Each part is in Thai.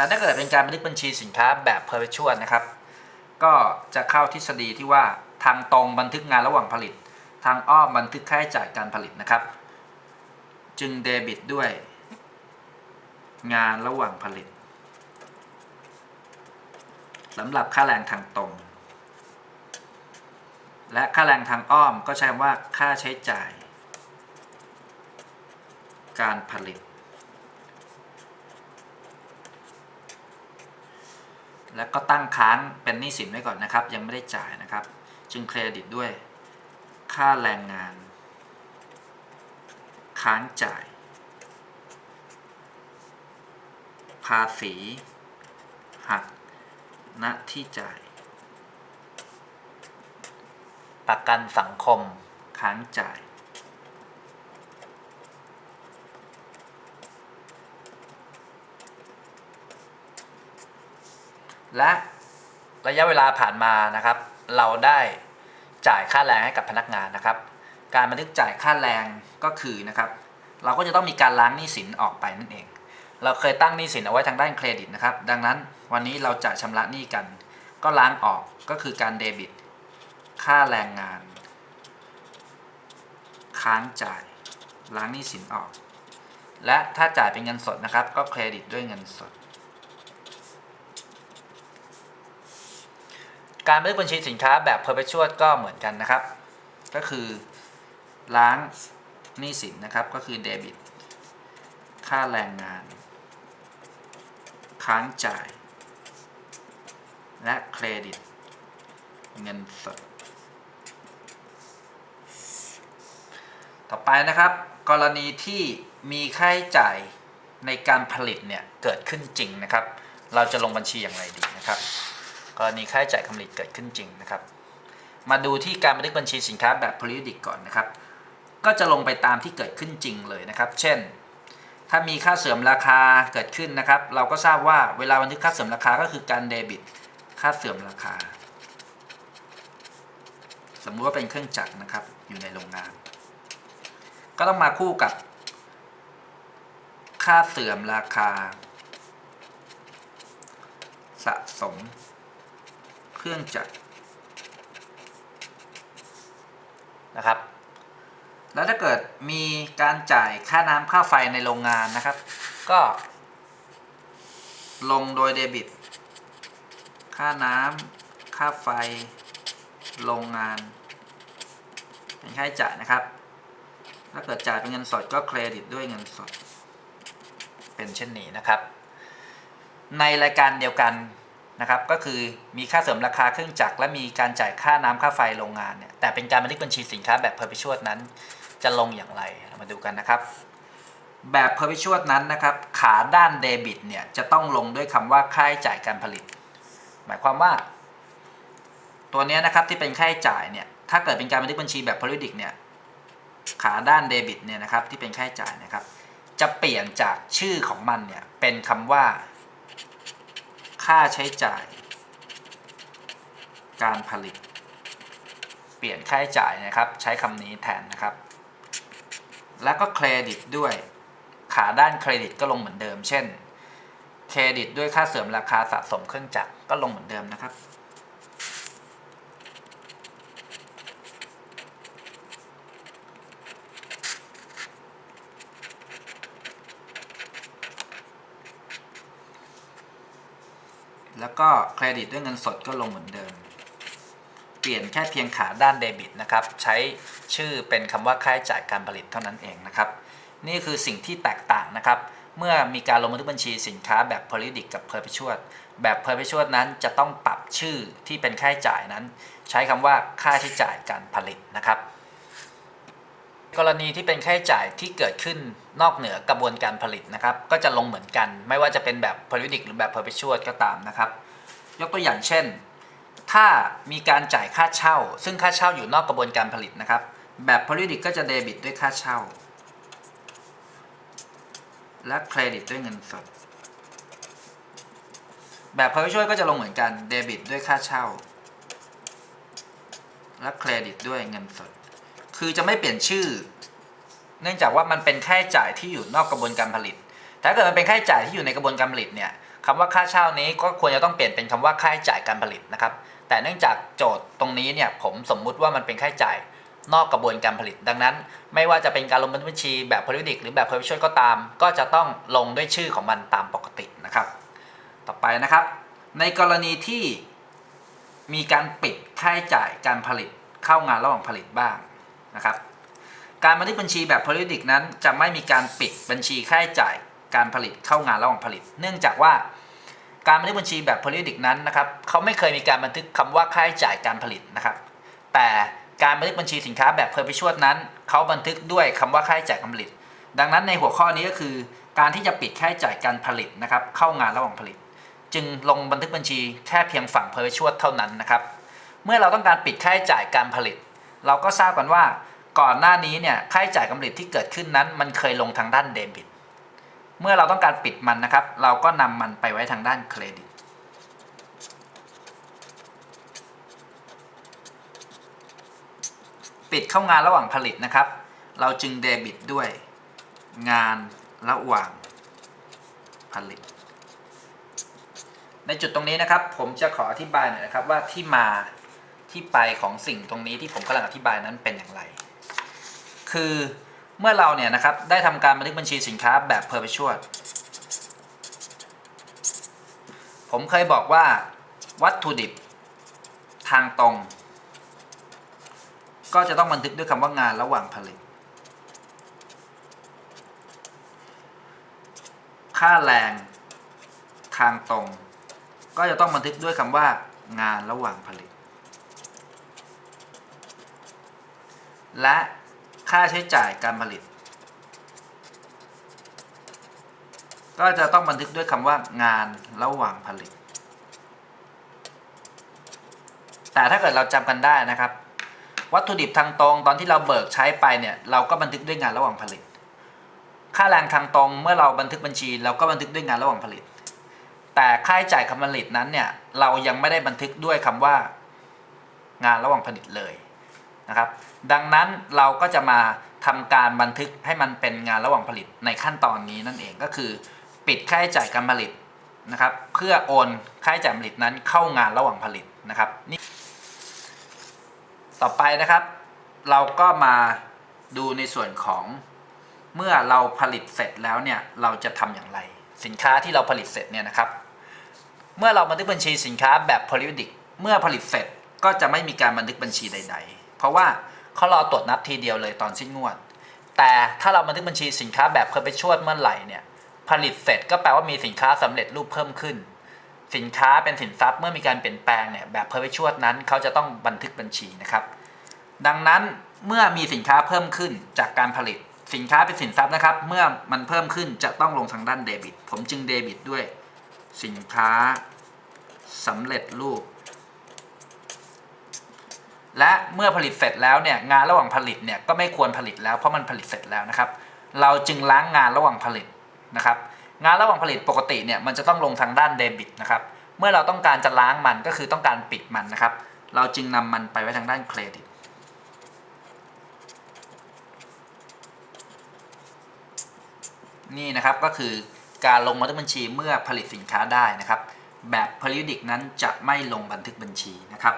แต่ถ้าเกิดเป็นการบันทึกบัญชีสินค้าแบบ perpetual นะครับ ก็จะเข้าทฤษฎีที่ว่าทางตรงบันทึกงานระหว่างผลิต ทางอ้อมบันทึกค่าใช้จ่ายการผลิตนะครับ จึงเดบิตด้วย งานระหว่างผลิตสำหรับค่าแรงทางตรง และค่าแรงทางอ้อมก็ใช้คำว่าค่าใช้จ่าย การผลิต แล้วก็ตั้งค้างเป็นหนี้สินไว้ก่อนนะครับ ยังไม่ได้จ่ายนะครับ จึงเครดิตด้วยค่าแรงงาน ค้างจ่าย ภาษีหักณที่จ่าย ประกันสังคมค้างจ่าย และระยะเวลาผ่านมานะครับ เราได้จ่ายค่าแรงให้กับพนักงานนะครับ การบันทึกจ่ายค่าแรงก็คือนะครับ เราก็จะต้องมีการล้างหนี้สินออกไปนั่นเอง เราเคยตั้งหนี้สินเอาไว้ทางด้านเครดิตนะครับ ดังนั้นวันนี้เราจะชำระหนี้กัน ก็ล้างออกก็คือการเดบิต ค่าแรงงาน ค้างจ่ายล้างหนี้สินออก และถ้าจ่ายเป็นเงินสดนะครับ ก็เครดิตด้วยเงินสด การบันทึกบัญชีสินค้าแบบ perpetual ก็เหมือนกันนะครับ ก็คือล้างหนี้สินนะครับ ก็คือเดบิต ค่าแรงงาน ค้างจ่าย และเครดิต เงินสด ต่อไปนะครับ กรณีที่มีค่าใช้จ่ายในการผลิตเนี่ย เกิดขึ้นจริงนะครับ เราจะลงบัญชีอย่างไรดีนะครับ กรณีค่าใช้จ่ายการเกิดขึ้นจริงนะครับ มาดูที่การบันทึกบัญชีสินค้าแบบ periodic ก่อนนะครับ ก็จะลงไปตามที่เกิดขึ้นจริงเลยนะครับ เช่น ถ้ามีค่าเสื่อมราคาเกิดขึ้นนะครับ เราก็ทราบว่าเวลาบันทึกค่าเสื่อมราคาก็คือการเดบิตค่าเสื่อมราคา สมมุติว่าเป็นเครื่องจักรนะครับอยู่ในโรงงาน ก็ต้องมาคู่กับ ค่าเสื่อมราคา สะสม เครื่องจักรนะครับ แล้วถ้าเกิดมีการจ่ายค่าน้ำค่าไฟในโรงงานนะครับ ก็ ลงโดยเดบิต ค่าน้ำค่าไฟโรงงานเป็นค่าใช้จ่ายนะครับ ถ้าเกิดจ่ายเป็นเงินสดก็เครดิตด้วยเงินสด เป็นเช่นนี้นะครับ ในรายการเดียวกัน นะครับก็คือมีค่าเสริมราคาเครื่องจักรและมีการจ่ายค่าน้ำค่าไฟโรงงานเนี่ยแต่เป็นการบันทึกบัญชีสินค้าแบบ perpetual นั้น จะลงอย่างไรเรามาดูกันนะครับ แบบ perpetual นั้นนะครับขาด้านเดบิตเนี่ยจะต้องลงด้วยคำว่าค่าใช้จ่ายการผลิต หมายความว่า ตัวนี้นะครับที่เป็นค่าใช้จ่ายเนี่ยถ้าเกิดเป็นการบันทึกบัญชีแบบ periodic เนี่ยขาด้านเดบิตเนี่ยนะครับที่เป็นค่าใช้จ่ายนะครับจะเปลี่ยนจากชื่อของมันเนี่ยเป็นคำว่า ค่าใช้จ่าย การผลิต เปลี่ยนค่าใช้จ่ายนะครับ ใช้คำนี้แทนนะครับ แล้วก็เครดิตด้วย ขาด้านเครดิตก็ลงเหมือนเดิม เช่น เครดิตด้วยค่าเสริมราคาสะสมเครื่องจักรก็ลงเหมือนเดิมนะครับ แล้วก็เครดิตด้วยเงินสดก็ลงเหมือนเดิม เปลี่ยนแค่เพียงขาด้านเดบิตนะครับ ใช้ชื่อเป็นคำว่าค่าใช้จ่ายการผลิตเท่านั้นเองนะครับ นี่คือสิ่งที่แตกต่างนะครับ เมื่อมีการลงบันทึกบัญชีสินค้าแบบ periodic กับ perpetual แบบ perpetual นั้นจะต้องปรับชื่อที่เป็นค่าใช้จ่ายนั้น ใช้คำว่าค่าใช้จ่ายการผลิตนะครับ กรณีที่เป็นค่าใช้จ่ายที่เกิดขึ้นนอกเหนือกระบวนการผลิตนะครับ ก็จะลงเหมือนกัน ไม่ว่าจะเป็นแบบ periodic หรือแบบ perpetual ก็ตามนะครับ ยกตัวอย่างเช่น ถ้ามีการจ่ายค่าเช่า ซึ่งค่าเช่าอยู่นอกกระบวนการผลิตนะครับ แบบ periodic ก็จะเดบิตด้วยค่าเช่า และเครดิตด้วยเงินสด แบบ perpetual ก็จะลงเหมือนกันเดบิตด้วยค่าเช่า และเครดิตด้วยเงินสด คือจะไม่เปลี่ยนชื่อ เนื่องจากว่ามันเป็นค่าใช้จ่ายที่อยู่นอกกระบวนการผลิต ถ้าเกิดมันเป็นค่าใช้จ่ายที่อยู่ในกระบวนการผลิตเนี่ยคำว่าค่าเช่านี้ก็ควรจะต้องเปลี่ยนเป็นคำว่าค่าใช้จ่ายการผลิตนะครับ แต่เนื่องจากโจทย์ตรงนี้เนี่ยผมสมมุติว่ามันเป็นค่าใช้จ่ายนอกกระบวนการผลิต ดังนั้น ไม่ว่าจะเป็นการลงบัญชีแบบ periodic หรือแบบ perpetual ก็ตาม ก็จะต้องลงด้วยชื่อของมันตามปกตินะครับ ต่อไปนะครับ ในกรณีที่มีการปิดค่าใช้จ่ายการผลิตเข้างานระหว่างผลิตบ้าง นะครับ การบันทึกบัญชีแบบ periodic นั้นจะไม่มีการปิดบัญชีค่าใช้จ่ายการผลิตเข้างานระหว่างผลิต เนื่องจากว่าการบันทึกบัญชีแบบ periodic นั้นนะครับเขาไม่เคยมีการบันทึกคำว่าค่าใช้จ่ายการผลิตนะครับ แต่การบันทึกบัญชีสินค้าแบบ perpetual นั้นเขาบันทึกด้วยคำว่าค่าใช้จ่ายการผลิต ดังนั้นในหัวข้อนี้ก็คือการที่จะปิดค่าใช้จ่ายการผลิตนะครับเข้างานระหว่างผลิต จึงลงบันทึกบัญชีแค่เพียงฝั่ง perpetual เท่านั้นนะครับเมื่อเราต้องการปิดค่าใช้จ่ายการผลิต เราก็ทราบกันว่าก่อนหน้านี้เนี่ยค่าใช้จ่ายการผลิตที่เกิดขึ้นนั้น มันเคยลงทางด้านเดบิต เมื่อเราต้องการปิดมันนะครับ เราก็นำมันไปไว้ทางด้านเครดิต ปิดเข้างานระหว่างผลิตนะครับ เราจึงเดบิตด้วย งานระหว่างผลิต ในจุดตรงนี้นะครับ ผมจะขออธิบายหน่อยนะครับว่าที่มา ที่ไปของสิ่งตรงนี้ที่ผมกำลังอธิบายนั้นเป็นอย่างไร คือเมื่อเราเนี่ยนะครับได้ทำการบันทึกบัญชีสินค้าแบบ perpetual ผมเคยบอกว่าวัตถุดิบทางตรง ก็จะต้องบันทึกด้วยคำว่างานระหว่างผลิต ค่าแรงทางตรง ก็จะต้องบันทึกด้วยคำว่างานระหว่างผลิต และค่าใช้จ่ายการผลิต ก็จะต้องบันทึกด้วยคำว่างานระหว่างผลิต แต่ถ้าเกิดเราจำกันได้นะครับ วัตถุดิบทางตรงตอนที่เราเบิกใช้ไปเนี่ยเราก็บันทึกด้วยงานระหว่างผลิต ค่าแรงทางตรงเมื่อเราบันทึกบัญชี เราก็บันทึกด้วยงานระหว่างผลิต แต่ค่าใช้จ่ายการผลิตนั้นเนี่ยเรายังไม่ได้บันทึกด้วยคำว่างานระหว่างผลิตเลย นะครับ ดังนั้นเราก็จะมาทำการบันทึกให้มันเป็นงานระหว่างผลิตในขั้นตอนนี้นั่นเองก็คือ ปิดค่าใช้จ่ายการผลิตนะครับ เพื่อโอนค่าใช้จ่ายผลิตนั้นเข้างานระหว่างผลิตนะครับนี่ต่อไปนะครับ เราก็มาดูในส่วนของเมื่อเราผลิตเสร็จแล้วเนี่ยเราจะทำอย่างไร สินค้าที่เราผลิตเสร็จเนี่ยนะครับ เมื่อเราบันทึกบัญชีสินค้าแบบ periodic เมื่อผลิตเสร็จก็จะไม่มีการบันทึกบัญชีใด ๆ เพราะว่าเขารอตรวจนับทีเดียวเลยตอนสิ้นงวด แต่ถ้าเราบันทึกบัญชีสินค้าแบบ perpetual เมื่อไหร่เนี่ยผลิตเสร็จก็แปลว่ามีสินค้าสำเร็จรูปเพิ่มขึ้น สินค้าเป็นสินทรัพย์เมื่อมีการเปลี่ยนแปลงเนี่ยแบบ perpetual นั้นเขาจะต้องบันทึกบัญชีนะครับ ดังนั้นเมื่อมีสินค้าเพิ่มขึ้นจากการผลิตสินค้าเป็นสินทรัพย์นะครับ เมื่อมันเพิ่มขึ้นจะต้องลงทางด้านเดบิต ผมจึงเดบิตด้วย สินค้าสำเร็จรูป และเมื่อผลิตเสร็จแล้วเนี่ยงานระหว่างผลิตเนี่ยก็ไม่ควรผลิตแล้วเพราะมันผลิตเสร็จแล้วนะครับ เราจึงล้างงานระหว่างผลิตนะครับ งานระหว่างผลิตปกติเนี่ยมันจะต้องลงทางด้านเดบิตนะครับ เมื่อเราต้องการจะล้างมันก็คือต้องการปิดมันนะครับ เราจึงนำมันไปไว้ทางด้านเครดิตนี่นะครับก็คือการลงบันทึกบัญชีเมื่อผลิตสินค้าได้นะครับ แบบ periodic นั้นจะไม่ลงบันทึกบัญชีนะครับ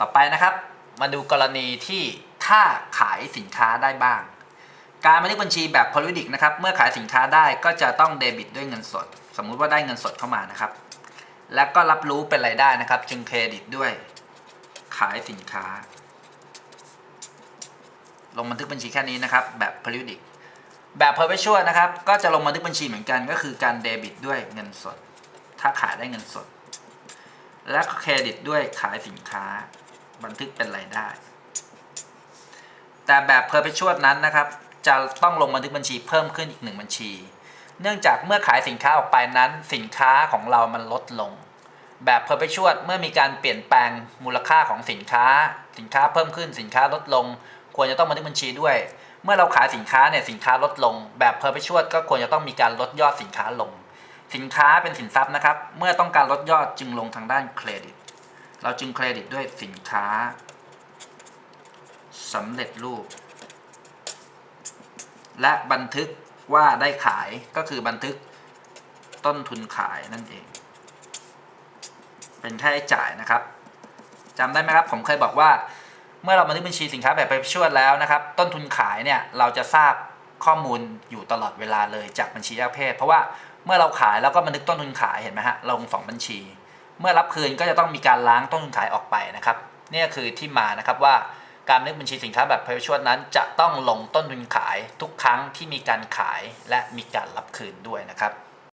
ต่อไปนะครับ มาดูกรณีที่ถ้าขายสินค้าได้บ้าง การบันทึกบัญชีแบบ periodic นะครับ เมื่อขายสินค้าได้ก็จะต้องเดบิตด้วยเงินสด สมมุติว่าได้เงินสดเข้ามานะครับ แล้วก็รับรู้เป็นรายได้นะครับ จึงเครดิตด้วยขายสินค้า ลงบันทึกบัญชีแค่นี้นะครับ แบบ periodic แบบ perpetual นะครับ ก็จะลงบันทึกบัญชีเหมือนกัน ก็คือการเดบิตด้วยเงินสด ถ้าขายได้เงินสด และเครดิตด้วยขายสินค้า บันทึกเป็นรายได้ แต่แบบ perpetual นั้นนะครับ จะต้องลงบันทึกบัญชีเพิ่มขึ้นอีกหนึ่งบัญชี เนื่องจากเมื่อขายสินค้าออกไปนั้น สินค้าของเรามันลดลง แบบ perpetual เมื่อมีการเปลี่ยนแปลงมูลค่าของสินค้า สินค้าเพิ่มขึ้นสินค้าลดลง ควรจะต้องบันทึกบัญชีด้วย เมื่อเราขายสินค้าเนี่ยสินค้าลดลง แบบ perpetual ก็ควรจะต้องมีการลดยอดสินค้าลง สินค้าเป็นสินทรัพย์นะครับ เมื่อต้องการลดยอดจึงลงทางด้านเครดิต เราจึงเครดิตด้วยสินค้าสำเร็จรูป และบันทึกว่าได้ขายก็คือบันทึกต้นทุนขายนั่นเอง เป็นค่าใช้จ่ายนะครับจำได้ไหมครับผมเคยบอกว่า เมื่อเราบันทึกบัญชีสินค้าแบบไปชวดแล้วนะครับ ต้นทุนขายเนี่ยเราจะทราบข้อมูลอยู่ตลอดเวลาเลยจากบัญชีแยกประเภทเพราะว่าเมื่อเราขายแล้วก็บันทึกต้นทุนขายเห็นไหมฮะลงสองบัญชี เมื่อรับคืนก็จะต้องมีการล้างต้นทุนขายออกไปนะครับนี่คือที่มานะครับว่าการนึกบัญชีสินค้าแบบไปชวดนั้น จะต้องลงต้นทุนขายทุกครั้งที่มีการขายและมีการรับคืนด้วยนะครับ